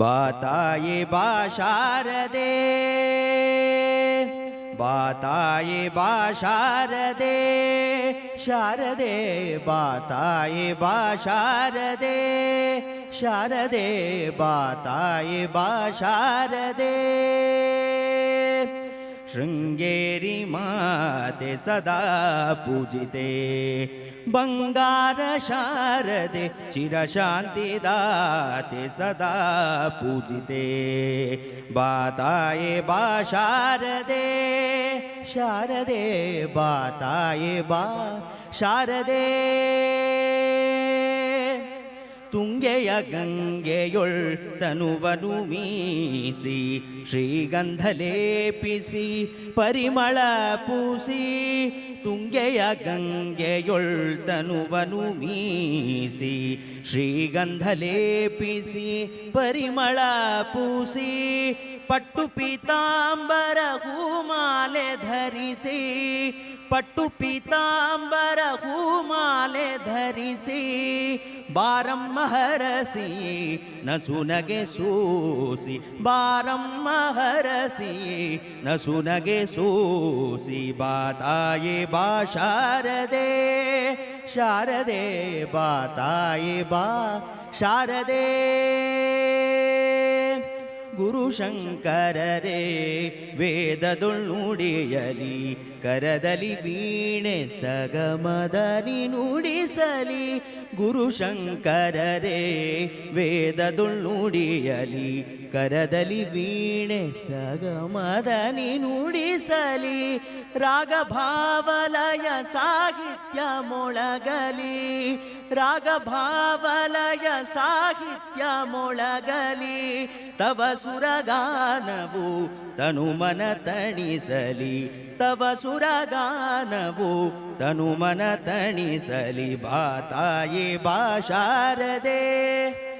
बताए बाशारदे बताए बाशारदे शारदे बताए बाशारदे शारदे बताए बाशारदे ಶೃಂಗೇರಿ ಮಾತೆ ಸದಾ ಪೂಜಿತೆ ಬಂಗಾರ ಶಾರದೆ ಚಿರಶಾಂತಿದಾತೆ ಸದಾ ಪೂಜಿತೆ ಬಾತಾಯೆ ಬಾ ಶಾರದೆ ಶಾರದೆ ಬಾತಾಯೆ ಬಾ ಶಾರದೆ ತುಂಗೆಯ ಗಂಗೆಯೊಳ್ ತನುವನು ಮೀಸಿ, ಶ್ರೀಗಂಧಲೇಪಿಸಿ, ಪರಿಮಳ ಪೂಸಿ, ತುಂಗೆಯ ಗಂಗೆಯೊಳ್ ತನುವನು ಮೀಸಿ, ಶ್ರೀಗಂಧಲೇಪಿಸಿ, ಪರಿಮಳ ಪೂಸಿ, ಪಟ್ಟು ಪೀತಾಂಬರ ಹೂಮಾಲೆ ಧರಿಸಿ ಪಟ್ಟು ಪೀತಾಂಬರ ಹೂಮಾಲೆ ಧರಿಸಿ ಬಾರಮ್ಮ ಹರಸಿ ನಸುನಗೆ ಸೂಸಿ ಬಾರಮ್ಮ ಹರಸಿ ನಸುನಗೆ ಸೂಸಿ ಬಾತಾಯೆ ಬಾ ಶಾರದೆ ಶಾರದೆ ಬಾತಾಯೆ ಬಾ ಶಾರದೆ ಗುರುಶಂಕರರೇ ವೇದದೊಳ್ನುಡಿಯಲಿ ಕರದಲಿ ವೀಣೆ ಸಗಮದನಿ ನುಡಿಸಲಿ. ಗುರುಶಂಕರರೇ ವೇದದೊಳ್ನುಡಿಯಲಿ ಕರದಲಿ ವೀಣೆ ಸಗಮದನಿ ನುಡಿಸಲಿ ರಾಗಭಾವಲಯ ಸಾಹಿತ್ಯ ಮೊಳಗಲಿ. ರಾಗಭಾವಲಯ ಸಾಹಿತ್ಯ ಮೊಳಗಲಿ. ತವ ಸುರಗಾನವು ತನುಮನ ತಣಿಸಲಿ. ತವ ಸುರಗಾನವು ತನುಮನ ತಣಿಸಲಿ. ಬಾತಾಯಿ ಬಾ ಶಾರದೆ.